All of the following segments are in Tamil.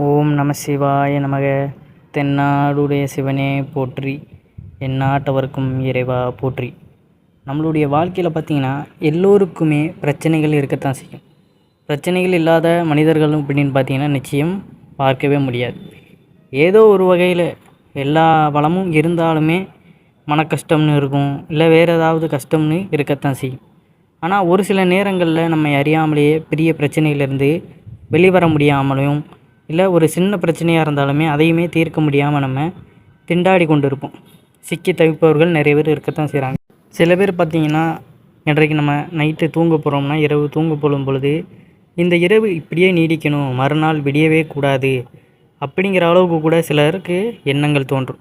ஓம் நம சிவாய நமக. தென்னாடுடைய சிவனே போற்றி. எந்நாட்டவர்க்கும் இறைவா போற்றி. நம்மளுடைய வாழ்க்கையில் பார்த்திங்கன்னா எல்லோருக்குமே பிரச்சனைகள் இருக்கத்தான் செய்யும். பிரச்சனைகள் இல்லாத மனிதர்களும் அப்படின்னு பார்த்தீங்கன்னா நிச்சயம் பார்க்கவே முடியாது. ஏதோ ஒரு வகையில் எல்லா வளமும் இருந்தாலுமே மன கஷ்டம்னு இருக்கும் இல்லை வேறு ஏதாவது கஷ்டம்னு இருக்கத்தான் செய்யும். ஆனால் ஒரு சில நேரங்களில் நம்ம அறியாமலேயே பெரிய பிரச்சனையிலேருந்து வெளிவர முடியாமலையும் இல்லை ஒரு சின்ன பிரச்சனையாக இருந்தாலுமே அதையுமே தீர்க்க முடியாமல் நம்ம திண்டாடி கொண்டு இருப்போம். சிக்கி தவிப்பவர்கள் நிறைய பேர் இருக்கத்தான் செய்கிறாங்க. சில பேர் பார்த்திங்கன்னா இன்றைக்கு நம்ம நைட்டு தூங்க போகிறோம்னா இரவு தூங்க போகும் பொழுது இந்த இரவு இப்படியே நீடிக்கணும் மறுநாள் விடியவே கூடாது அப்படிங்கிற அளவுக்கு கூட சிலருக்கு எண்ணங்கள் தோன்றும்.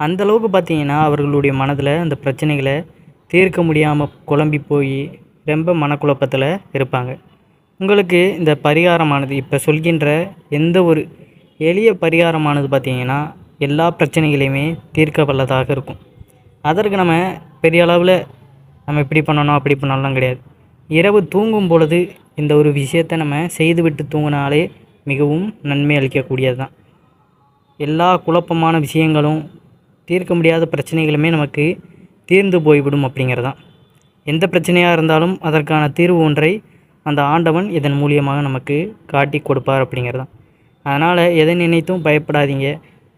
அந்த அளவுக்கு பார்த்தீங்கன்னா அவர்களுடைய மனதில் அந்த பிரச்சனைகளை தீர்க்க முடியாமல் குழம்பி போய் ரொம்ப மனக்குழப்பத்தில் இருப்பாங்க. உங்களுக்கு இந்த பரிகாரமானது இப்போ சொல்கின்ற எந்த ஒரு எளிய பரிகாரமானது பார்த்திங்கன்னா எல்லா பிரச்சனைகளையுமே தீர்க்க வல்லதாக இருக்கும். அதற்கு நம்ம பெரிய அளவில் நம்ம இப்படி பண்ணணும் அப்படி பண்ணலாம் கிடையாது. இரவு தூங்கும் பொழுது இந்த ஒரு விஷயத்தை நம்ம செய்துவிட்டு தூங்கினாலே மிகவும் நன்மை அளிக்கக்கூடியது தான் எல்லா குழப்பமான விஷயங்களும் தீர்க்க முடியாத பிரச்சனைகளுமே நமக்கு தீர்ந்து போய்விடும் அப்படிங்கிறது தான் எந்த பிரச்சனையாக இருந்தாலும் அதற்கான தீர்வு ஒன்றை அந்த ஆண்டவன் இதன் மூலியமாக நமக்கு காட்டி கொடுப்பார் அப்படிங்கிறது தான். அதனால் எதை நினைத்தும் பயப்படாதீங்க.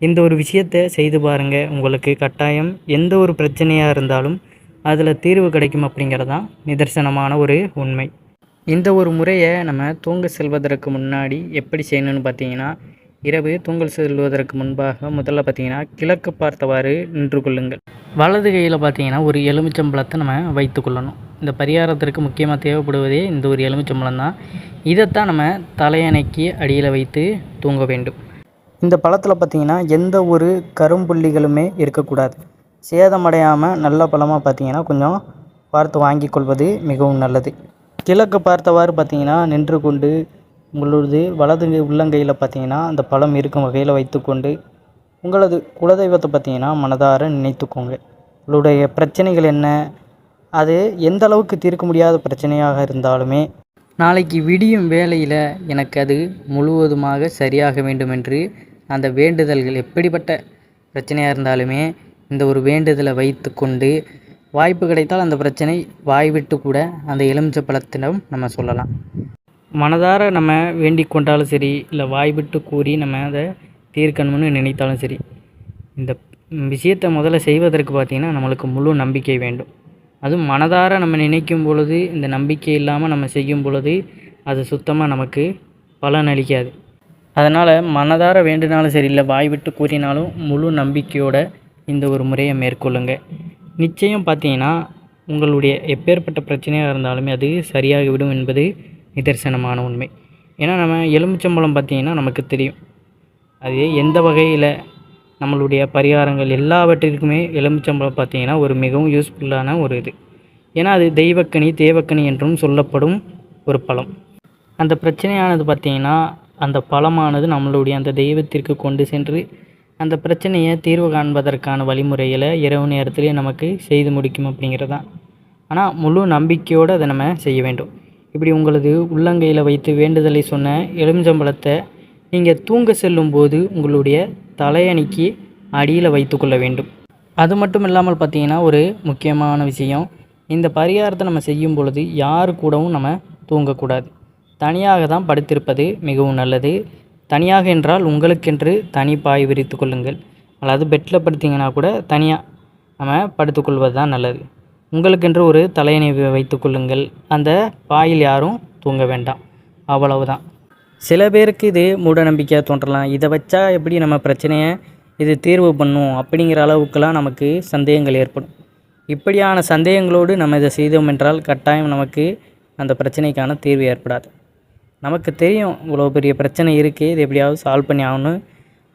இந்த ஒரு விஷயத்தை செய்து பாருங்கள் உங்களுக்கு கட்டாயம் எந்த ஒரு பிரச்சனையாக இருந்தாலும் அதில் தீர்வு கிடைக்கும் அப்படிங்கிறது தான் நிதர்சனமான ஒரு உண்மை. இந்த ஒரு முறையை நம்ம தூங்க செல்வதற்கு முன்னாடி எப்படி செய்யணும்னு பார்த்தீங்கன்னா இரவு தூங்கல் செல்வதற்கு முன்பாக முதல்ல பார்த்தீங்கன்னா கிழக்கு பார்த்தவாறு நின்று கொள்ளுங்கள். வலது கையில் பார்த்தீங்கன்னா ஒரு எலுமிச்சம்பழத்தை நம்ம வைத்து கொள்ளணும். இந்த பரிகாரத்திற்கு முக்கியமாக தேவைப்படுவதே இந்த ஒரு எலுமிச்சம்பழம் தான் இதைத்தான் நம்ம தலையணைக்கு அடியில் வைத்து தூங்க வேண்டும். இந்த பழத்தில் பார்த்திங்கன்னா எந்த ஒரு கரும்புள்ளிகளுமே இருக்கக்கூடாது. சேதமடையாமல் நல்ல பழமாக பார்த்திங்கன்னா கொஞ்சம் பார்த்து வாங்கி கொள்வது மிகவும் நல்லது. கிழக்கு பார்த்தவாறு பார்த்திங்கன்னா நின்று கொண்டு உங்களது வலது உள்ளங்கையில் பார்த்தீங்கன்னா அந்த பழம் இருக்கும் வகையில் வைத்துக்கொண்டு உங்களது குலதெய்வத்தை பார்த்தீங்கன்னா மனதார நினைத்துக்கோங்க. உங்களுடைய பிரச்சனைகள் என்ன? அது எந்த அளவுக்கு தீர்க்க முடியாத பிரச்சனையாக இருந்தாலுமே நாளைக்கு விடியும் வேலையில் எனக்கு அது முழுவதுமாக சரியாக வேண்டும் என்று அந்த வேண்டுதல்கள் எப்படிப்பட்ட பிரச்சனையாக இருந்தாலுமே இந்த ஒரு வேண்டுதலை வைத்து கொண்டு வாய்ப்பு கிடைத்தால் அந்த பிரச்சனை வாய்விட்டு கூட அந்த எலுமிச்சை பழத்திடம் நம்ம சொல்லலாம். மனதார நம்ம வேண்டிக் கொண்டாலும் சரி இல்லை வாய்விட்டு கூறி நம்ம அதை தீர்க்கணும்னு நினைத்தாலும் சரி இந்த விஷயத்தை முதல்ல செய்வதற்கு பார்த்திங்கன்னா நம்மளுக்கு முழு நம்பிக்கை வேண்டும். அதுவும் மனதார நம்ம நினைக்கும் பொழுது இந்த நம்பிக்கை இல்லாமல் நம்ம செய்யும் பொழுது அது சுத்தமாக நமக்கு பலன் அளிக்காது. அதனால் மனதார வேண்டுனாலும் சரி இல்லை வாய் விட்டு கூறினாலும் முழு நம்பிக்கையோட இந்த ஒரு முறையை மேற்கொள்ளுங்க. நிச்சயம் பார்த்தீங்கன்னா உங்களுடைய எப்பேற்பட்ட பிரச்சனையாக இருந்தாலுமே அது சரியாகிவிடும் என்பது நிதர்சனமான உண்மை. ஏன்னா நம்ம எலுமிச்சம்பழம் பார்த்திங்கன்னா நமக்கு தெரியும். அது எந்த வகையில் நம்மளுடைய பரிகாரங்கள் எல்லாவற்றிற்குமே எலுமிச்சம்பழம் பார்த்திங்கன்னா ஒரு மிகவும் யூஸ்ஃபுல்லான ஒரு இது. ஏன்னா அது தெய்வக்கனி தேவக்கனி என்றும் சொல்லப்படும் ஒரு பழம். அந்த பிரச்சனையானது பார்த்திங்கன்னா அந்த பழமானது நம்மளுடைய அந்த தெய்வத்திற்கு கொண்டு சென்று அந்த பிரச்சனையை தீர்வு காண்பதற்கான வழிமுறைகளை இரவு நேரத்திலே நமக்கு செய்து முடிக்கும் அப்படிங்கிறது தான் ஆனால் முழு நம்பிக்கையோடு அதை நம்ம செய்ய வேண்டும். இப்படி உங்களது உள்ளங்கையில் வைத்து வேண்டுதலை சொன்ன எலுமிச்சம்பழத்தை நீங்கள் தூங்க செல்லும்போது உங்களுடைய தலையணிக்கு அடியில் வைத்துக்கொள்ள வேண்டும். அது மட்டும் இல்லாமல் பார்த்தீங்கன்னா ஒரு முக்கியமான விஷயம். இந்த பரிகாரத்தை நம்ம செய்யும் பொழுது யார் கூடவும் நம்ம தூங்கக்கூடாது. தனியாக தான் படுத்திருப்பது மிகவும் நல்லது. தனியாக என்றால் உங்களுக்கென்று தனி பாய் விரித்து கொள்ளுங்கள். அதாவது பெட்டில் படுத்திங்கன்னா கூட தனியாக நம்ம படுத்துக்கொள்வது தான் நல்லது. உங்களுக்கென்று ஒரு தலையணை வைத்து கொள்ளுங்கள். அந்த பாயில் யாரும் தூங்க வேண்டாம். அவ்வளவுதான். சில பேருக்கு இது மூடநம்பிக்கையாக தோன்றலாம். இதை வச்சா எப்படி நம்ம பிரச்சனையை இது தீர்வு பண்ணும் அப்படிங்கிற அளவுக்கெல்லாம் நமக்கு சந்தேகங்கள் ஏற்படும். இப்படியான சந்தேகங்களோடு நம்ம இதை செய்தோம் என்றால் கட்டாயம் நமக்கு அந்த பிரச்சனைக்கான தீர்வு ஏற்படாது. நமக்கு தெரியும் இவ்வளோ பெரிய பிரச்சனை இருக்குது இது எப்படியாவது சால்வ் பண்ணி ஆகணும்.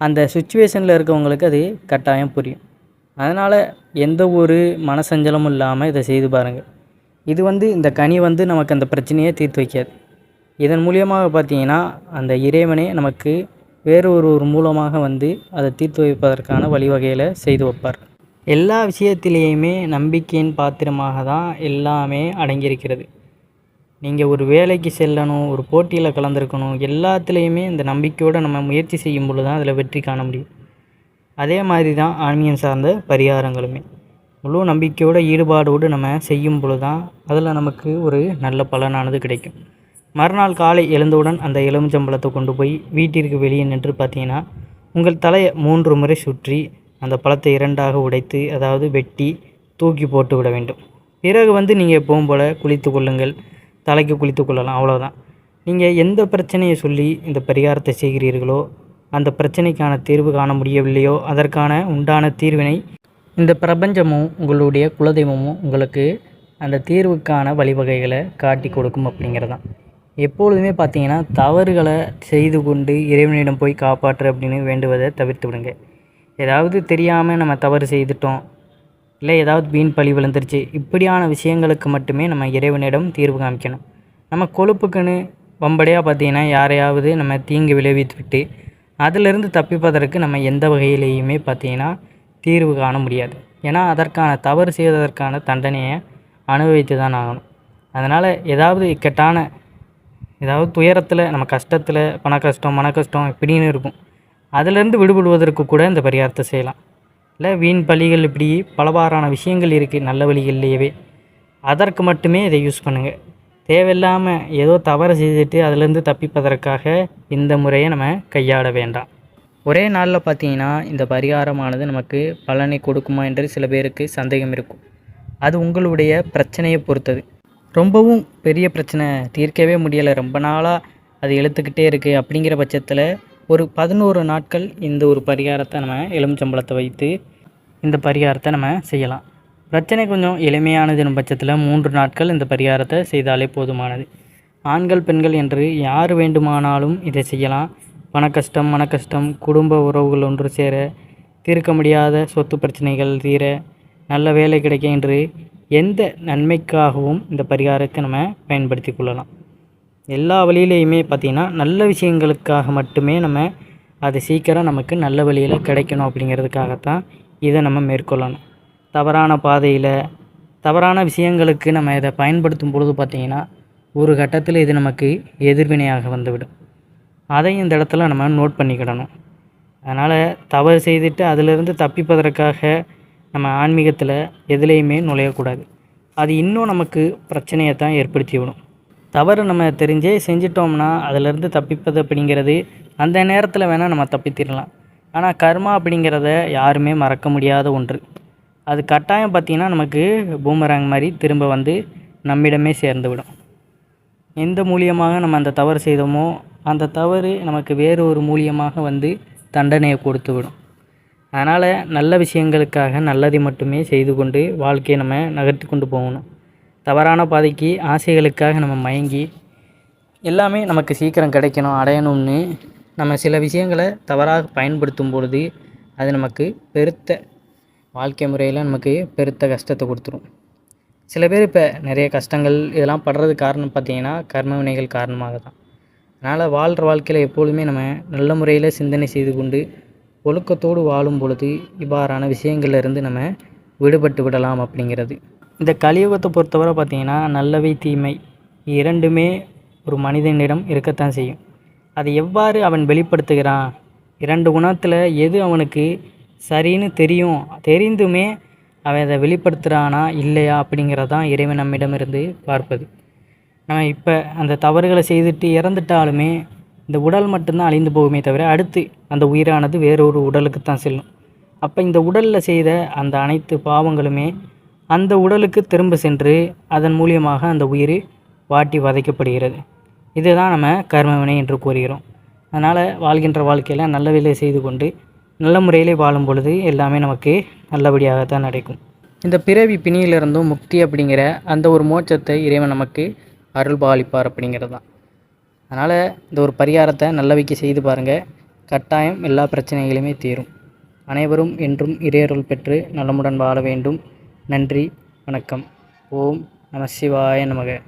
அந்த சுச்சுவேஷனில் இருக்கவங்களுக்கு அது கட்டாயம் புரியும். அதனால் எந்த ஒரு மனசஞ்சலமும் இல்லாமல் இதை செய்து பாருங்கள். இது வந்து இந்த கனி வந்து நமக்கு அந்த பிரச்சனையை தீர்த்து வைக்காது. இதன் மூலியமாக பார்த்தீங்கன்னா அந்த இறைவனே நமக்கு வேறு ஒரு ஒரு மூலமாக வந்து அதை தீர்த்து வைப்பதற்கான வழிவகையில் செய்து வைப்பார். எல்லா விஷயத்திலேயுமே நம்பிக்கையின் பாத்திரமாக தான் எல்லாமே அடங்கியிருக்கிறது. நீங்கள் ஒரு வேலைக்கு செல்லணும் ஒரு போட்டியில் கலந்துருக்கணும் எல்லாத்துலேயுமே இந்த நம்பிக்கையோடு நம்ம முயற்சி செய்யும் பொழுது தான் அதில் வெற்றி காண முடியும். அதே மாதிரி தான் ஆன்மீகம் சார்ந்த பரிகாரங்களுமே. முழு நம்பிக்கையோட ஈடுபாடோடு நம்ம செய்யும் பொழுது தான் அதில் நமக்கு ஒரு நல்ல பலனானது கிடைக்கும். மறுநாள் காலை எழுந்தவுடன் அந்த எலுமிச்சம்பழத்தை கொண்டு போய் வீட்டிற்கு வெளியே நின்று பார்த்தீங்கன்னா உங்கள் தலையை மூன்று முறை சுற்றி அந்த பழத்தை இரண்டாக உடைத்து அதாவது வெட்டி தூக்கி போட்டு விட வேண்டும். பிறகு வந்து நீங்கள் எப்பவும் போல் குளித்து கொள்ளுங்கள். தலைக்கு குளித்து கொள்ளலாம். அவ்வளோதான் நீங்கள் எந்த பிரச்சனையை சொல்லி இந்த பரிகாரத்தை செய்கிறீர்களோ அந்த பிரச்சனைக்கான தீர்வு காண முடியவில்லையோ அதற்கான உண்டான தீர்வினை இந்த பிரபஞ்சமும் உங்களுடைய குலதெய்வமும் உங்களுக்கு அந்த தீர்வுக்கான வழிவகைகளை காட்டி கொடுக்கும் அப்படிங்கிறதான் எப்பொழுதுமே பார்த்தீங்கன்னா தவறுகளை செய்து கொண்டு இறைவனிடம் போய் காப்பாற்று அப்படின்னு வேண்டுவதை தவிர்த்து விடுங்க. ஏதாவது தெரியாமல் நம்ம தவறு செய்துட்டோம் இல்லை ஏதாவது வீண் பழி விழுந்துருச்சு இப்படியான விஷயங்களுக்கு மட்டுமே நம்ம இறைவனிடம் தீர்வு காமிக்கணும். நம்ம கொழுப்புக்குன்னு வம்படையாக பார்த்தீங்கன்னா யாரையாவது நம்ம தீங்கு விளைவித்து விட்டு அதிலிருந்து தப்பிப்பதற்கு நம்ம எந்த வகையிலேயுமே பார்த்தீங்கன்னா தீர்வு காண முடியாது. ஏன்னா அதற்கான தவறு செய்வதற்கான தண்டனையை அனுபவித்து தான் ஆகணும். அதனால் ஏதாவது இக்கட்டான ஏதாவது துயரத்தில் நம்ம கஷ்டத்தில் பண கஷ்டம் மன கஷ்டம் இப்படின்னு இருக்கும். அதிலேருந்து விடுபடுவதற்கு கூட இந்த பரிகாரத்தை செய்யலாம். இல்லை வீண் பலிகள் இப்படி பலவாறான விஷயங்கள் இருக்குது நல்ல வழிகள்லேயே அதற்கு மட்டுமே இதை யூஸ் பண்ணுங்கள் தேவையில்லாமல் ஏதோ தவறு செய்துட்டு அதிலேருந்து தப்பிப்பதற்காக இந்த முறையை நம்ம கையாள வேண்டாம். ஒரே நாளில் பார்த்தீங்கன்னா இந்த பரிகாரமானது நமக்கு பலனை கொடுக்குமா என்று சில பேருக்கு சந்தேகம் இருக்கும். அது உங்களுடைய பிரச்சனையை பொறுத்தது. ரொம்பவும் பெரிய பிரச்சனை. தீர்க்கவே முடியலை. ரொம்ப நாளாக அது எழுத்துக்கிட்டே இருக்குது அப்படிங்கிற பட்சத்தில் ஒரு பதினோரு நாட்கள் இந்த ஒரு பரிகாரத்தை நம்ம எலுமிச்சம்பழத்தை வைத்து இந்த பரிகாரத்தை நம்ம செய்யலாம். பிரச்சனை கொஞ்சம் எளிமையானதுன்னு பட்சத்தில் மூன்று நாட்கள் இந்த பரிகாரத்தை செய்தாலே போதுமானது. ஆண்கள் பெண்கள் என்று யார் வேண்டுமானாலும் இதை செய்யலாம். பண கஷ்டம் மன கஷ்டம் குடும்ப உறவுகள் ஒன்று சேர தீர்க்க முடியாத சொத்து பிரச்சனைகள் தீர நல்ல வேலை கிடைக்க என்று எந்த நன்மைக்காகவும் இந்த பரிகாரத்தை நம்ம பயன்படுத்தி கொள்ளலாம். எல்லா வழியிலையுமே பார்த்திங்கன்னா நல்ல விஷயங்களுக்காக மட்டுமே நம்ம அது சீக்கிரம் நமக்கு நல்ல வழியில் கிடைக்கணும் அப்படிங்கிறதுக்காகத்தான் இதை நம்ம மேற்கொள்ளணும். தவறான பாதையில் தவறான விஷயங்களுக்கு நம்ம இதை பயன்படுத்தும் பொழுது பார்த்திங்கன்னா ஒரு கட்டத்தில் இது நமக்கு எதிர்வினையாக வந்துவிடும். அதையும் இந்த இடத்துல நம்ம நோட் பண்ணிக்கிடணும். அதனால் தவறு செய்துட்டு அதிலிருந்து தப்பிப்பதற்காக நம்ம ஆன்மீகத்தில் எதுலேயுமே நுழையக்கூடாது. அது இன்னும் நமக்கு பிரச்சனையை தான் ஏற்படுத்தி விடும். தவறு நம்ம தெரிஞ்சே செஞ்சிட்டோம்னா அதிலிருந்து தப்பிப்பது அப்படிங்கிறது அந்த நேரத்தில் வேணால் நம்ம தப்பித்திடலாம் ஆனால் கர்மா அப்படிங்கிறத யாருமே மறக்க முடியாத ஒன்று. அது கட்டாயம் பார்த்திங்கன்னா நமக்கு பூமராங் மாதிரி திரும்ப வந்து நம்மிடமே சேர்ந்து விடும். எந்த மூலியமாக நம்ம அந்த தவறு செய்தோமோ அந்த தவறு நமக்கு வேறு ஒரு மூலியமாக வந்து தண்டனையை கொடுத்து விடும். அதனால் நல்ல விஷயங்களுக்காக நல்லதை மட்டுமே செய்து கொண்டு வாழ்க்கையை நம்ம நகர்த்தி கொண்டு போகணும். தவறான பாதைக்கு ஆசைகளுக்காக நம்ம மயங்கி எல்லாமே நமக்கு சீக்கிரம் கிடைக்கணும் அடையணும்னு நம்ம சில விஷயங்களை தவறாக பயன்படுத்தும் பொழுது அது நமக்கு பெருத்த வாழ்க்கை முறையில் நமக்கு பெருத்த கஷ்டத்தை கொடுத்துரும். சில பேர் இப்போ நிறைய கஷ்டங்கள் இதெல்லாம் படுறது காரணம் பார்த்திங்கன்னா கர்ம வினைகள் காரணமாக தான் அதனால் வாழ்கிற வாழ்க்கையில் எப்பொழுதுமே நம்ம நல்ல முறையில் சிந்தனை செய்து கொண்டு ஒழுக்கத்தோடு வாழும் பொழுது இவ்வாறான விஷயங்கள்லேருந்து நம்ம விடுபட்டு விடலாம் அப்படிங்கிறது. இந்த கலியுகத்தை பொறுத்தவரை பார்த்திங்கன்னா நல்லவை தீமை இரண்டுமே ஒரு மனிதனிடம் இருக்கத்தான் செய்யும். அதை எவ்வாறு அவன் வெளிப்படுத்துகிறான்? இரண்டு குணத்தில் எது அவனுக்கு சரின்னு தெரியும் தெரிந்துமே அவன் அதை வெளிப்படுத்துகிறானா இல்லையா அப்படிங்கிறதான் இறைவன் நம்மிடமிருந்து பார்ப்பது. நம்ம இப்போ அந்த தவறுகளை செய்துட்டு இறந்துட்டாலுமே இந்த உடல் மட்டும்தான் அழிந்து போகுமே தவிர அடுத்து அந்த உயிரானது வேறொரு உடலுக்கு தான் செல்லும். அப்போ இந்த உடலில் செய்த அந்த அனைத்து பாவங்களுமே அந்த உடலுக்கு திரும்ப சென்று அதன் மூலியமாக அந்த உயிர் வாட்டி வதைக்கப்படுகிறது. இதுதான் நம்ம கர்மவினை என்று கூறுகிறோம். அதனால் வாழ்கின்ற வாழ்க்கையில் நல்ல வேலை செய்து கொண்டு நல்ல முறையிலே வாழும் பொழுது எல்லாமே நமக்கு நல்லபடியாகத்தான் நடக்கும். இந்த பிறவி பிணியிலிருந்தும் முக்தி அப்படிங்கிற அந்த ஒரு மோட்சத்தை இறைவன் நமக்கு அருள் பாலிப்பார் அப்படிங்கிறது தான் அதனால் இந்த ஒரு பரிகாரத்தை நல்லவைக்கு செய்து பாருங்கள் கட்டாயம் எல்லா பிரச்சனைகளுமே தீரும். அனைவரும் என்றும் இறையருள் பெற்று நலமுடன் வாழ வேண்டும். நன்றி வணக்கம். ஓம் நம சிவாய நமக.